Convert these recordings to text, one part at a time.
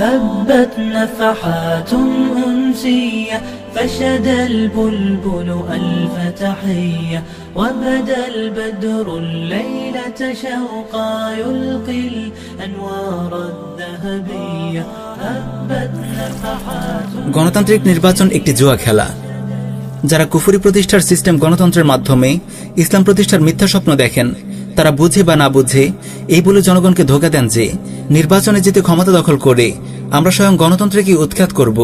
هبت نفحات أنسية فشد البلبل ألف تحية وبدا البدر الليلة شوقا يلقي الأنوار الذهبية هبت نفحات গণতান্ত্রিক নির্বাচন একটি জুয়া খেলা যারা কুফুরি প্রতিষ্ঠার সিস্টেম গণতন্ত্রের মাধ্যমে ইসলাম প্রতিষ্ঠার মিথ্যা স্বপ্ন দেখেন তারা বুঝে বা না বুঝে, এই বলে জনগণকে ধোকা দেন যে, নির্বাচনে যেতে ক্ষমতা দখল করে আমরা স্বয়ং গণতন্ত্রকে উৎখাত করব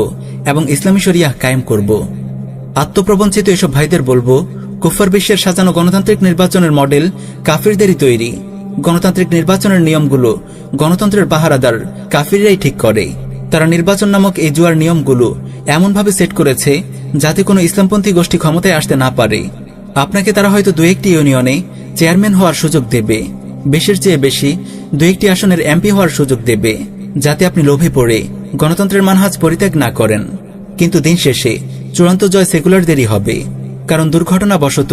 এবং ইসলামী শরিয়া কায়েম করব। আত্মপ্রবঞ্চিত এসব ভাইদের বলব, কুফার বিশ্বের সাজানো গণতান্ত্রিক নির্বাচনের মডেল কাফিরদেরই তৈরি। গণতান্ত্রিক নির্বাচনের নিয়মগুলো গণতন্ত্রের পাহারাদার কাফিররাই ঠিক করে। তারা নির্বাচন নামক এই জুয়ার নিয়মগুলো এমনভাবে সেট করেছে যাতে কোনো ইসলামপন্থী গোষ্ঠী ক্ষমতায় আসতে না পারে। আপনাকে তারা হয়তো দু একটি ইউনিয়নে চেয়ারম্যান হওয়ার সুযোগ দেবে। বেশির চেয়ে বেশি দু একটি আসনের এমপি হওয়ার সুযোগ দেবে, যাতে আপনি লোভে পড়ে গণতন্ত্রের মানহাজ পরিত্যাগ না করেন। কিন্তু দিন শেষে চূড়ান্ত জয় সেকুলারদেরই হবে। কারণ দুর্ঘটনাবশত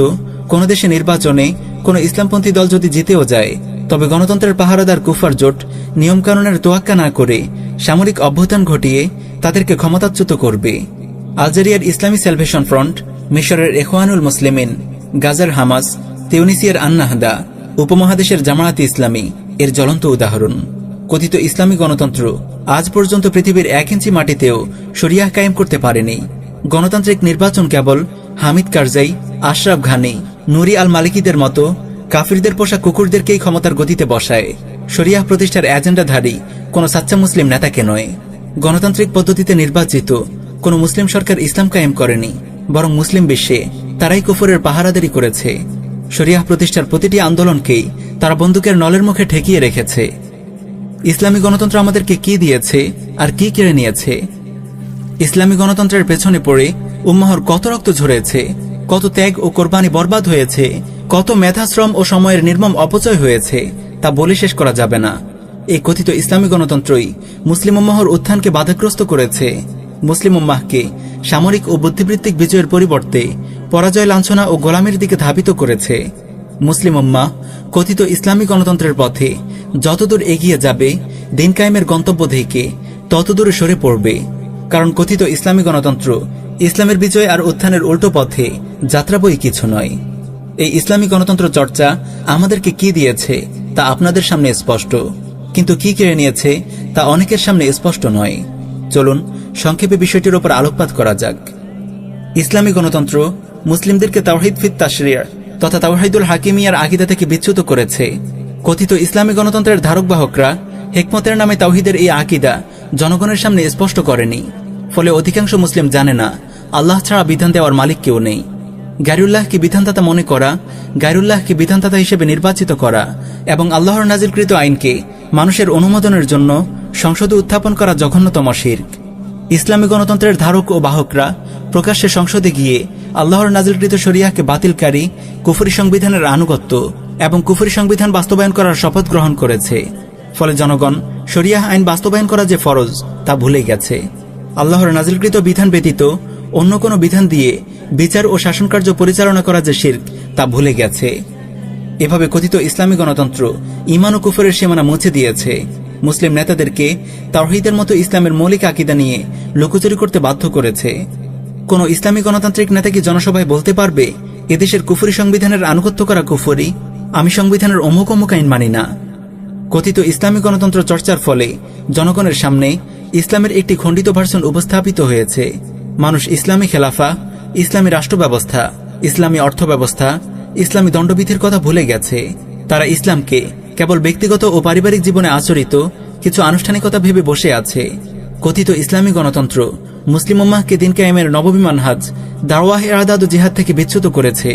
কোনো দেশে নির্বাচনে কোনো ইসলামপন্থী দল যদি জিতেও যায়, তবে গণতন্ত্রের পাহারাদার কুফার জোট নিয়মকানুনের তোয়াক্কা না করে সামরিক অভ্যুত্থান ঘটিয়ে তাদেরকে ক্ষমতাচ্যুত করবে। আলজেরিয়ার ইসলামী সেলভেশন ফ্রন্ট মিশরের এখওয়ানুল মুসলিমিন, গাজার হামাস তিউনিসিয়ার আন্নাহদা উপমহাদেশের জামায়াতে ইসলামী এর জ্বলন্ত উদাহরণ। কথিত ইসলামী গণতন্ত্র আজ পর্যন্ত পৃথিবীর এক ইঞ্চি মাটিতেও শরিয়াহ কায়েম করতে পারেনি। গণতান্ত্রিক নির্বাচন কেবল হামিদ কারজাই, আশরাফ ঘানি, নুরি আল মালিকিদের মতো কাফিরদের পোষা কুকুরদেরকেই ক্ষমতার গতিতে বসায়। শরিয়াহ প্রতিষ্ঠার এজেন্ডাধারী কোনো সাচ্চা মুসলিম নেতাকে নয়। গণতান্ত্রিক পদ্ধতিতে নির্বাচিত কোনো মুসলিম সরকার ইসলাম কায়েম করেনি, বরং মুসলিম বিশ্বে তারাই কুফরের পাহারাদারি করেছে। শরিয়াহ প্রতিষ্ঠার প্রতিটি আন্দোলনকেই তারা বন্দুকের নলের মুখে ঠেকিয়ে রেখেছে। ইসলামী গণতন্ত্র আমাদেরকে কি দিয়েছে আর কি কেড়ে নিয়েছে? ইসলামী গণতন্ত্রের পেছনে পড়ে উম্মাহর কত রক্ত ঝরেছে, কত ত্যাগ ও কোরবানি বরবাদ হয়েছে, কত মেধাশ্রম ও সময়ের নির্মম অপচয় হয়েছে, তা বলে শেষ করা যাবে না। এই কথিত ইসলামী গণতন্ত্রই মুসলিম উম্মাহর উত্থানকে বাধাগ্রস্ত করেছে। মুসলিম উম্মাহকে সামরিক ও বুদ্ধিবৃত্তিক বিজয়ের পরিবর্তে পরাজয় লাঞ্ছনা ও গোলামের দিকে ধাবিত করেছে। মুসলিম উম্মা, কথিত ইসলামী গণতন্ত্রের পথে যতদূর এগিয়ে যাবে, দিন কায়েমের গন্তব্য থেকে ততদূর সরে পড়বে। কারণ কথিত ইসলামী গণতন্ত্র, ইসলামের বিজয় আর উত্থানের উল্টো পথে যাত্রা বই কিছু নয়। এই ইসলামী গণতন্ত্র চর্চা আমাদেরকে কি দিয়েছে, তা আপনাদের সামনে স্পষ্ট। কিন্তু কি কেড়ে নিয়েছে, তা অনেকের সামনে স্পষ্ট নয়। চলুন, সংক্ষেপে বিষয়টির উপর আলোকপাত করা যাক। ইসলামী গণতন্ত্র মুসলিমদেরকে তাওহিদ ফিত তাশরিয়ার তথা তাওহিদুল হাকিমিয়ার আকিদা থেকে বিচ্যুত করেছে। কথিত ইসলামী গণতন্ত্রের ধারক বাহকরা হেকমতের নামে তাওহিদের এই আকিদা জনগণের সামনে স্পষ্ট করেনি। ফলে অধিকাংশ মুসলিম জানে না, আল্লাহ ছাড়া বিধান দেওয়ার মালিক কেউ নেই। গায়রুল্লাহকে বিধানদাতা মনে করা, গায়রুল্লাহকে বিধানদাতা হিসেবে নির্বাচিত করা এবং আল্লাহর নাজিলকৃত আইনকে মানুষের অনুমোদনের জন্য সংসদে উত্থাপন করা জঘন্যতম শির্ক। ইসলামী গণতন্ত্রের ধারক ও বাহকরা প্রকাশ্যে সংসদে গিয়ে আল্লাহর নাজিলকৃত শরিয়াহকে বাতিলকারী কুফরি সংবিধানের আনুগত্য এবং কুফরি সংবিধান বাস্তবায়ন করার শপথ গ্রহণ করেছে। ফলে জনগণ শরিয়াহ আইন বাস্তবায়ন করা যে ফরজ, তা ভুলে গেছে। আল্লাহর নাজিলকৃত বিধান ব্যতীত অন্য কোনো বিধান দিয়ে বিচার ও শাসনকার্য পরিচালনা করা যে শির্ক, তা ভুলে গেছে। এভাবে কথিত ইসলামী গণতন্ত্র ইমান ও কুফরের সীমানা মুছে দিয়েছে। মুসলিম নেতাদেরকে তাওহিদের মতো ইসলামের মৌলিক আকিদা নিয়ে লুকোচুরি করতে বাধ্য করেছে। কোন ইসলামী গণতান্ত্রিক নেতা কি জনসভায় বলতে পারবে, এদেশের কুফরি সংবিধানের আনুগত্য করা কুফরি? আমি সংবিধানের অমুক অমুক আইন মানি না। কথিত ইসলামী গণতন্ত্র চর্চার ফলে জনগণের সামনে ইসলামের একটি খণ্ডিত ভার্সন উপস্থাপিত হয়েছে। মানুষ ইসলামী খেলাফা, ইসলামী রাষ্ট্র ব্যবস্থা ইসলামী অর্থ ব্যবস্থা ইসলামী দণ্ডবিধির কথা ভুলে গেছে। তারা ইসলামকে কেবল ব্যক্তিগত ও পারিবারিক জীবনে আচরিত কিছু আনুষ্ঠানিকতা ভেবে বসে আছে। কথিত ইসলামী গণতন্ত্র মুসলিম উম্মাহকে দিন কায়েমের নবমী মানহাজ দাওয়াহ এরাদাদ জিহাদ থেকে বিচ্যুত করেছে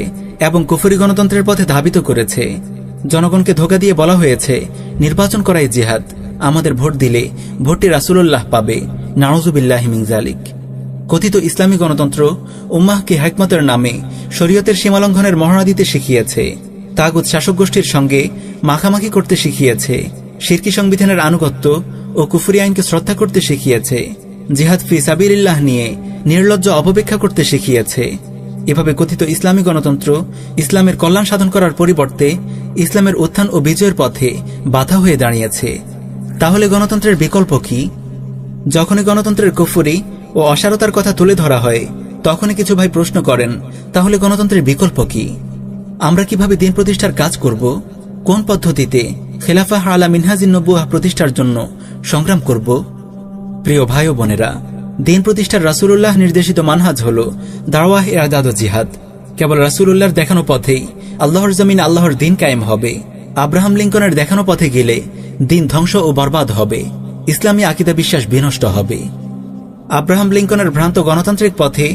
এবং কুফরি গণতন্ত্রের পথে ধাবিত করেছে। জনগণকে ধোকা দিয়ে বলা হয়েছে, নির্বাচন করাই জিহাদ, আমাদের ভোট দিলে ভোটটি রাসুল্লাহ পাবে নাওজুবিল্লাহ মিংজালিক কথিত ইসলামী গণতন্ত্র উম্মাহকে হাকমতের নামে শরীয়তের সীমালঙ্ঘনের মহড়া দিতে শিখিয়েছে তাগুদ শাসক গোষ্ঠীর সঙ্গে মাখামাখি করতে শিখিয়েছে শিরকি সংবিধানের আনুগত্য ও কুফুরি আইনকে শ্রদ্ধা করতে শিখিয়েছে। জিহাদ ফি সাবিল্লাহ নিয়ে নির্লজ্জ অপবেক্ষা করতে শিখিয়েছে। এভাবে কথিত ইসলামী গণতন্ত্র ইসলামের কল্যাণ সাধন করার পরিবর্তে ইসলামের উত্থান ও বিজয়ের পথে বাধা হয়ে দাঁড়িয়েছে। তাহলে গণতন্ত্রের বিকল্প কি? যখনই গণতন্ত্রের কুফুরি ও অসারতার কথা তুলে ধরা হয়, তখনই কিছু ভাই প্রশ্ন করেন, তাহলে গণতন্ত্রের বিকল্প কি? আমরা কীভাবে দিন প্রতিষ্ঠার কাজ করব? কোন পদ্ধতিতে খেলাফা আলা মিনহাজিন নবুয়া প্রতিষ্ঠার জন্য সংগ্রাম করব? প্রিয় ভাই ও বোনেরা, দিন প্রতিষ্ঠার রাসূলুল্লাহ নির্দেশিত মানহাজ হল দাওয়াহ ইরাদাদ ও জিহাদ। কেবল রাসূলুল্লাহর দেখানো পথেই আল্লাহর জমিন আল্লাহর দিন কায়েম হবে। আব্রাহাম লিঙ্কনের দেখানো পথে গেলে দিন ধ্বংস ও বরবাদ হবে। ইসলামী আকিদা বিশ্বাস বিনষ্ট হবে। আব্রাহাম লিঙ্কনের ভ্রান্ত গণতান্ত্রিক পথে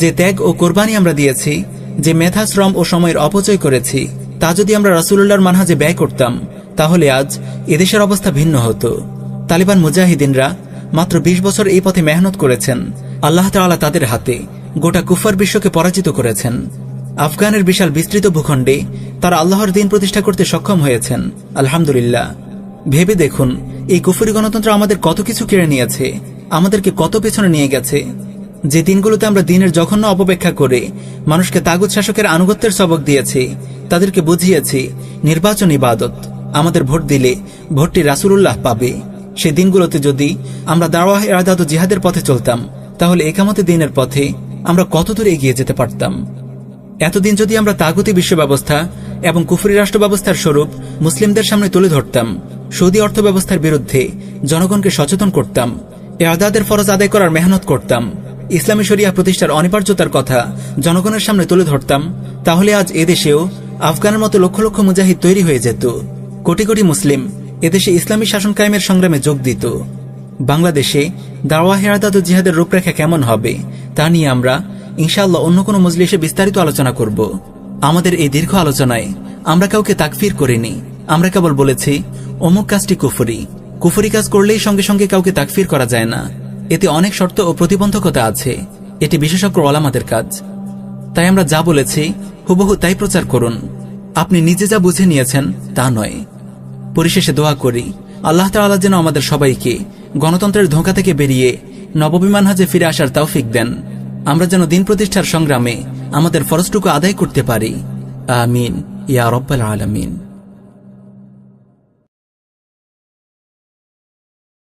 যে ত্যাগ ও কোরবানি আমরা দিয়েছি, যে মেধা, শ্রম ও সময়ের অপচয় করেছি, তা যদি আমরা রাসূলুল্লাহর মানহাজে ব্যয় করতাম, তাহলে আজ এদেশের অবস্থা ভিন্ন হতো। তালিবান মুজাহিদিনরা মাত্র ২০ বছর এই পথে মেহনত করেছেন। আল্লাহ তাআলা তাদের হাতে গোটা কুফার বিশ্বকে পরাজিত করেছেন। আফগানের বিশাল বিস্তৃত ভূখণ্ডে তারা আল্লাহর দিন প্রতিষ্ঠা করতে সক্ষম হয়েছেন। আলহামদুলিল্লাহ। ভেবে দেখুন, এই কুফুরি গণতন্ত্র আমাদের কত কিছু কেড়ে নিয়েছে, আমাদেরকে কত পেছনে নিয়ে গেছে। যে দিনগুলোতে আমরা দিনের জঘন্য অপব্যাখ্যা করে মানুষকে তাগুদ শাসকের আনুগত্যের সবক দিয়েছি, তাদেরকে বুঝিয়েছি, নির্বাচন ইবাদত, আমাদের ভোট দিলে ভোটটি রাসূলুল্লাহ পাবে। সে দিনগুলোতে যদি আমরা দাওয়াহ এরাদাদ ও জিহাদের পথে চলতাম, তাহলে একামতে দিনের পথে আমরা কত দূর এগিয়ে যেতে পারতাম। এতদিন যদি আমরা তাগতি বিশ্ব ব্যবস্থা এবং কুফরি রাষ্ট্র ব্যবস্থার স্বরূপ মুসলিমদের সামনে তুলে ধরতাম, সৌদি অর্থ ব্যবস্থার বিরুদ্ধে জনগণকে সচেতন করতাম, এরাদাদের ফরজ আদায় করার মেহনত করতাম, ইসলামী শরিয়া প্রতিষ্ঠার অনিবার্যতার কথা জনগণের সামনে তুলে ধরতাম, তাহলে আজ এদেশেও আফগানের মতো লক্ষ লক্ষ মুজাহিদ তৈরি হয়ে যেত। কোটি কোটি মুসলিম এদেশে ইসলামী শাসন কায়েমের সংগ্রামে যোগ দিত। বাংলাদেশে দাওয়া হেরাদাদ ও জিহাদের রূপরেখা কেমন হবে, তা নিয়ে আমরা ইনশাআল্লাহ অন্য কোনো মজলিসে বিস্তারিত আলোচনা করব। আমাদের এই দীর্ঘ আলোচনায় আমরা কাউকে তাকফির করিনি। আমরা কেবল বলেছি, অমুক কাজটি কুফরি। কুফরি কাজ করলেই সঙ্গে সঙ্গে কাউকে তাকফির করা যায় না। এতে অনেক শর্ত ও প্রতিবন্ধকতা আছে। এটি বিশেষজ্ঞ ওলামাদের কাজ। তাই আমরা যা বলেছি, হুবহু তাই প্রচার করুন। আপনি নিজে যা বুঝে নিয়েছেন তা নয়। পরিশেষে দোয়া করি, আল্লাহ তাআলা যেন আমাদের সবাইকে গণতন্ত্রের ধোঁকা থেকে বেরিয়ে নববিমান হাজে ফিরে আসার তৌফিক দেন। আমরা যেন দিন প্রতিষ্ঠার সংগ্রামে আমাদের ফরজটুকু আদায় করতে পারি। আমিন। ইয়া রব্বাল আলামিন।